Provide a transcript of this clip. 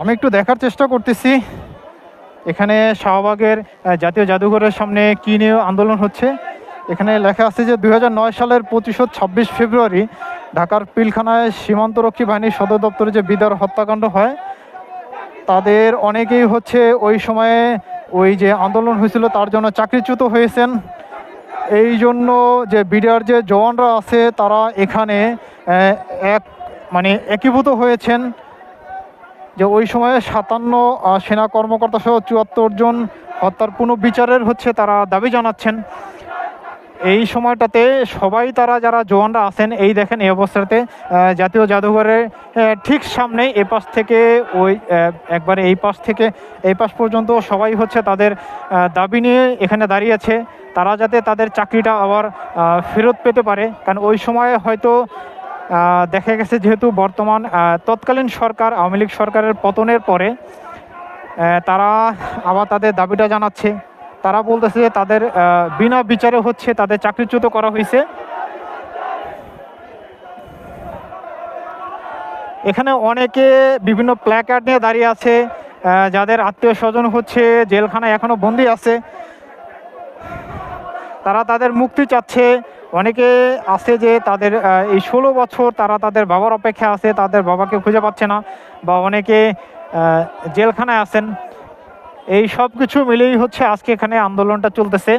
আমি একটু দেখার চেষ্টা করতেছি। এখানে শাহবাগের জাতীয় জাদুঘরের সামনে কী নিয়ে আন্দোলন হচ্ছে? এখানে লেখা আছে যে দু হাজার নয় সালের পঁচিশশো ছাব্বিশ ফেব্রুয়ারি ঢাকার পিলখানায় সীমান্তরক্ষী বাহিনীর সদর দপ্তরে যে বিদার হত্যাকাণ্ড হয়, তাদের অনেকেই হচ্ছে ওই সময়ে ওই যে আন্দোলন হয়েছিল, তার জন্য চাকরিচ্যুত হয়েছেন। এই জন্য যে বিডিআর যে জওয়ানরা আছে, তারা এখানে এক মানে একীভূত হয়েছেন। যে ওই সময়ে সাতান্ন সেনা কর্মকর্তা সহ চুয়াত্তর জন হত্যার পুনঃবিচারের হচ্ছে তারা দাবি জানাচ্ছেন। এই সময়টাতে সবাই তারা যারা জওয়ানরা আছেন, এই দেখেন এই অবস্থাতে জাতীয় জাদুঘরের ঠিক সামনে এ পাশ থেকে ওই একবারে এই পাশ থেকে, এই পাশ পর্যন্ত সবাই হচ্ছে তাদের দাবি নিয়ে এখানে দাঁড়িয়ে আছে। তারা যাতে তাদের চাকরিটা আবার ফেরত পেতে পারে। কারণ ওই সময়ে হয়তো দেখা গেছে যেহেতু বর্তমান তৎকালীন সরকার, আওয়ামী লীগ সরকারের পতনের পরে তারা আবার তাদের দাবিটা জানাচ্ছে। তারা বলতেছে যে তাদের বিনা বিচারে হচ্ছে তাদের চাকরিচ্যুত করা হয়েছে। এখানে অনেকে বিভিন্ন প্ল্যাকার্ড নিয়ে দাঁড়িয়ে আছে যাদের আত্মীয় স্বজন হচ্ছে জেলখানায় এখনও বন্দি আছে। তারা তাদের মুক্তি চাচ্ছে অনেকে আছে যে তাদের এই ষোলো বছর তারা তাদের বাবার অপেক্ষা আছে, তাদের বাবাকে খুঁজে পাচ্ছে না, বা অনেকে জেলখানায় আছেন। এই সব কিছু মিলেই হচ্ছে আজকে এখানে আন্দোলনটা চলতেছে।